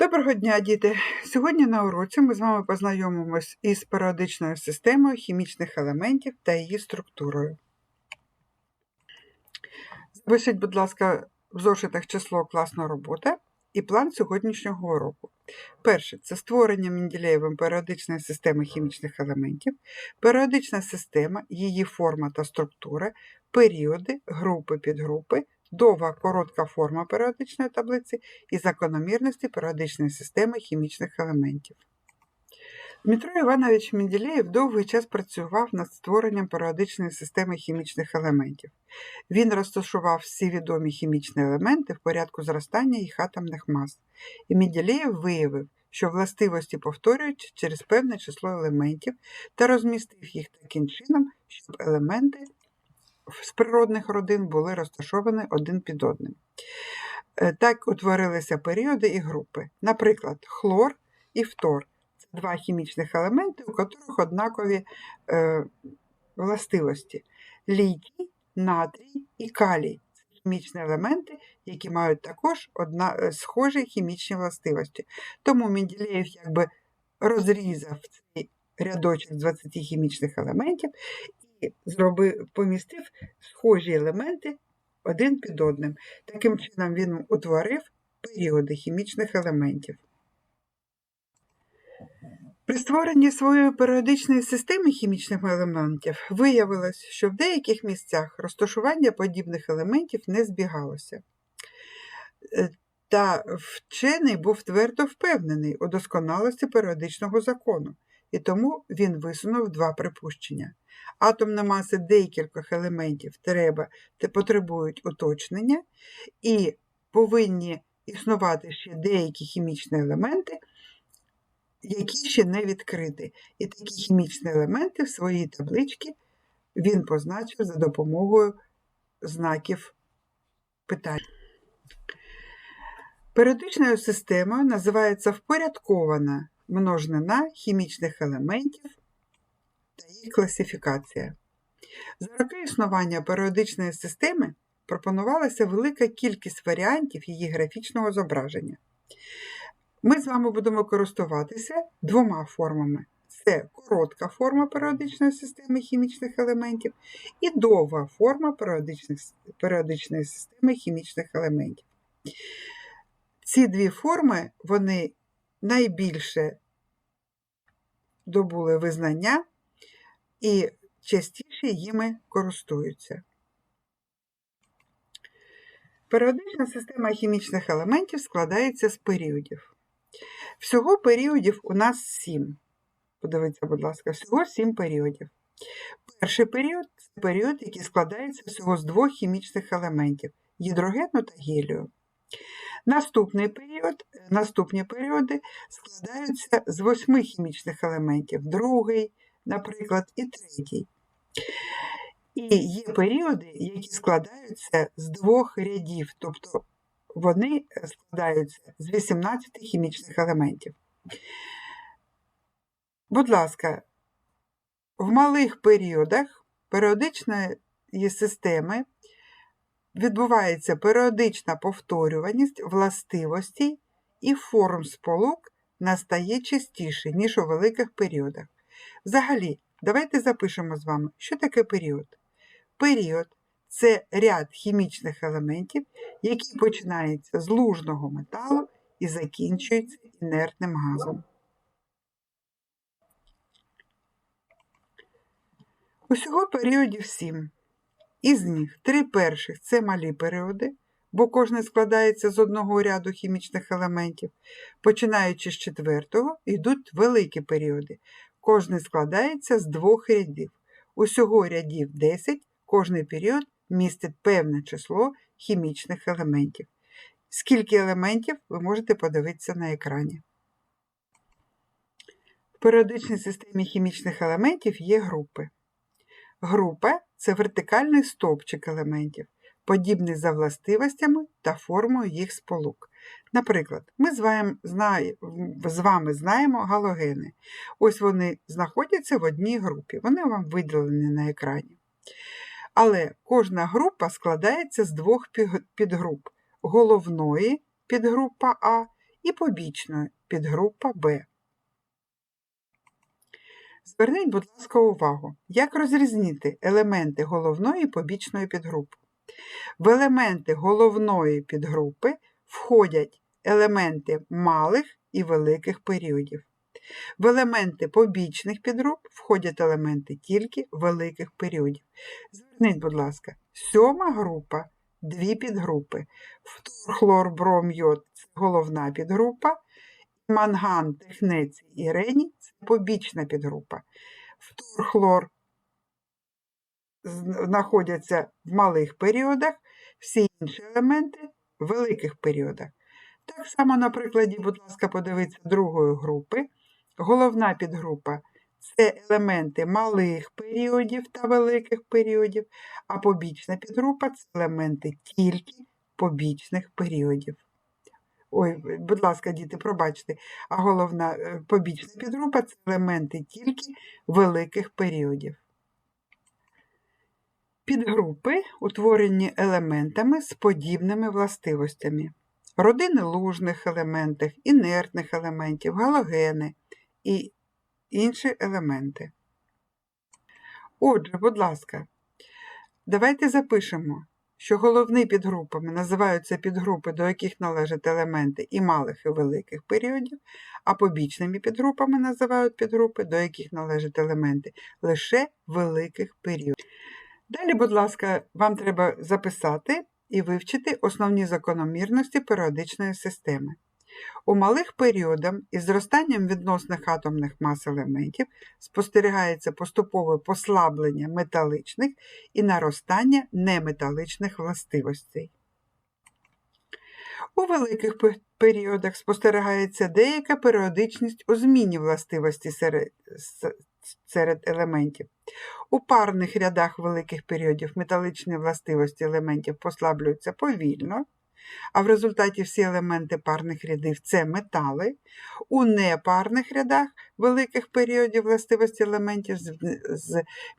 Доброго дня, діти! Сьогодні на уроці ми з вами познайомимось із періодичною системою хімічних елементів та її структурою. Запишіть, будь ласка, в зошитах число класна робота і план сьогоднішнього уроку. Перше це створення Менделєєвим періодичної системи хімічних елементів, періодична система, її форма та структура, періоди, групи, підгрупи, довга коротка форма періодичної таблиці і закономірності періодичної системи хімічних елементів. Дмитро Іванович Менделєєв довгий час працював над створенням періодичної системи хімічних елементів. Він розташував всі відомі хімічні елементи в порядку зростання їх атомних мас. І Менделєєв виявив, що властивості повторюють через певне число елементів та розмістив їх таким чином, щоб елементи з природних родин були розташовані один під одним. Е, Так утворилися періоди і групи. Наприклад, хлор і фтор це два хімічних елементи, у котрих однакові е, властивості. Літій, натрій і калій це хімічні елементи, які мають також одна, е, схожі хімічні властивості. Тому Менделєєв якби розрізав цей рядочок з 20 хімічних елементів зробив, помістив схожі елементи один під одним. Таким чином він утворив періоди хімічних елементів. При створенні своєї періодичної системи хімічних елементів виявилось, що в деяких місцях розташування подібних елементів не збігалося. Е, Та вчений був твердо впевнений у досконалості періодичного закону, і тому він висунув два припущення. Атомна маса декількох елементів треба потребують уточнення, і повинні існувати ще деякі хімічні елементи, які ще не відкриті. І такі хімічні елементи в своїй табличці він позначив за допомогою знаків питань. Періодичною системою називається впорядкована множнина хімічних елементів та їх класифікація. За роки існування періодичної системи пропонувалася велика кількість варіантів її графічного зображення. Ми з вами будемо користуватися двома формами: це коротка форма періодичної системи хімічних елементів і довга форма періодичної системи хімічних елементів. Ці дві форми вони найбільше добули визнання і частіше їми користуються. Періодична система хімічних елементів складається з періодів. Всього періодів у нас сім. Подивіться, будь ласка, всього сім періодів. Перший період це період, який складається всього з двох хімічних елементів гідрогену та гелію. Наступний період, наступні періоди складаються з восьми хімічних елементів, другий, наприклад, і третій. І є періоди, які складаються з двох рядів, тобто вони складаються з 18 хімічних елементів. Будь ласка, в малих періодах періодичної системи відбувається періодична повторюваність властивостей і форм сполук настає частіше, ніж у великих періодах. Взагалі, давайте запишемо з вами, що таке період. Період це ряд хімічних елементів, який починається з лужного металу і закінчується інертним газом. Усього періодів 7. Із них три перших це малі періоди, бо кожен складається з одного ряду хімічних елементів. Починаючи з четвертого, йдуть великі періоди. Кожний складається з двох рядів. Усього рядів 10, кожний період містить певне число хімічних елементів. Скільки елементів ви можете подивитися на екрані. В періодичній системі хімічних елементів є групи. Група це вертикальний стовпчик елементів, подібний за властивостями та формою їх сполук. Наприклад, ми з вами, знаємо галогени. Ось вони знаходяться в одній групі, вони вам виділені на екрані. Але кожна група складається з двох підгруп головної підгрупа А і побічною підгрупа Б. Зверніть, будь ласка, увагу, як розрізнити елементи головної і побічної підгрупи. В елементи головної підгрупи входять елементи малих і великих періодів. В елементи побічних підгруп входять елементи тільки великих періодів. Зверніть, будь ласка, сьома група, дві підгрупи. Фтор, бром, йод – це головна підгрупа. Манган, технець і реній – це побічна підгрупа. Фтор, хлор знаходяться в малих періодах, всі інші елементи в великих періодах. Так само, на прикладі, будь ласка, подивіться другої групи. Головна підгрупа це елементи малих періодів та великих періодів, а побічна підгрупа це елементи тільки побічних періодів. Ой, будь ласка, діти, пробачте, а головна е, побічна підгрупа це елементи тільки великих періодів. Підгрупи утворені елементами з подібними властивостями. Родини лужних елементів, інертних елементів, галогени і інші елементи. Отже, будь ласка, давайте запишемо, що головні підгрупами називаються підгрупи, до яких належать елементи і малих, і великих періодів, а побічними підгрупами називають підгрупи, до яких належать елементи лише великих періодів. Далі, будь ласка, вам треба записати і вивчити основні закономірності періодичної системи. У малих періодах із зростанням відносних атомних мас елементів спостерігається поступове послаблення металичних і наростання неметаличних властивостей. У великих періодах спостерігається деяка періодичність у зміні властивості серед, елементів. У парних рядах великих періодів металичні властивості елементів послаблюються повільно, а в результаті всі елементи парних рядів це метали. У непарних рядах великих періодів властивості елементів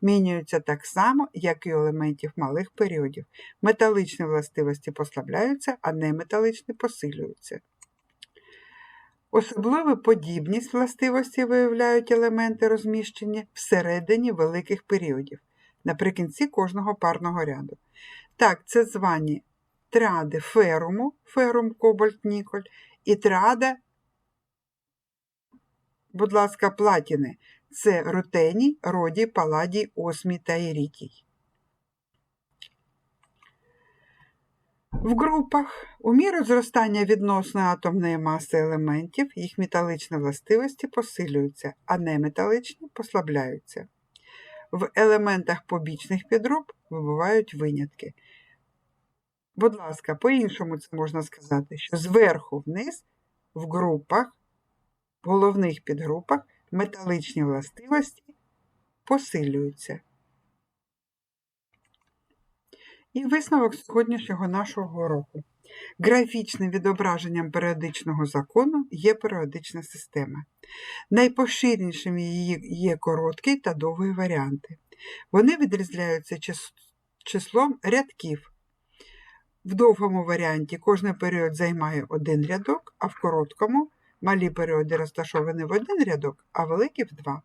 змінюються так само, як і у елементів малих періодів. Металичні властивості послабляються, а неметаличні посилюються. Особливу подібність властивості виявляють елементи розміщені всередині великих періодів, наприкінці кожного парного ряду. Так, це звані триади феруму, ферум, кобальт, ніколь, і триада, будь ласка, платіни. Це рутеній, родій, паладій, осмій та ірітій. В групах у міру зростання відносної атомної маси елементів їх металичні властивості посилюються, а неметаличні послабляються. В елементах побічних підгруп вибувають винятки. Будь ласка, по-іншому це можна сказати, що зверху вниз в групах, в головних підгрупах металичні властивості посилюються. І висновок сьогоднішнього нашого уроку. Графічним відображенням періодичного закону є періодична система. Найпоширенішими її є короткі та довгі варіанти. Вони відрізняються числом рядків. В довгому варіанті кожен період займає один рядок, а в короткому малі періоди розташовані в один рядок, а великі в два.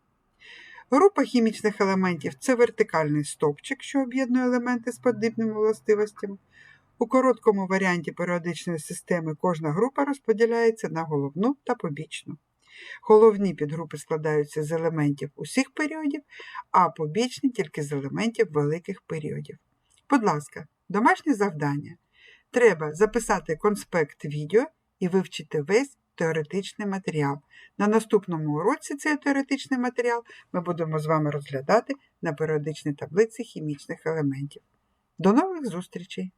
Група хімічних елементів це вертикальний стовпчик, що об'єднує елементи з подібними властивостями. У короткому варіанті періодичної системи кожна група розподіляється на головну та побічну. Головні підгрупи складаються з елементів усіх періодів, а побічні тільки з елементів великих періодів. Будь ласка, домашнє завдання. Треба записати конспект відео і вивчити весь теоретичний матеріал. На наступному уроці цей теоретичний матеріал ми будемо з вами розглядати на періодичній таблиці хімічних елементів. До нових зустрічей!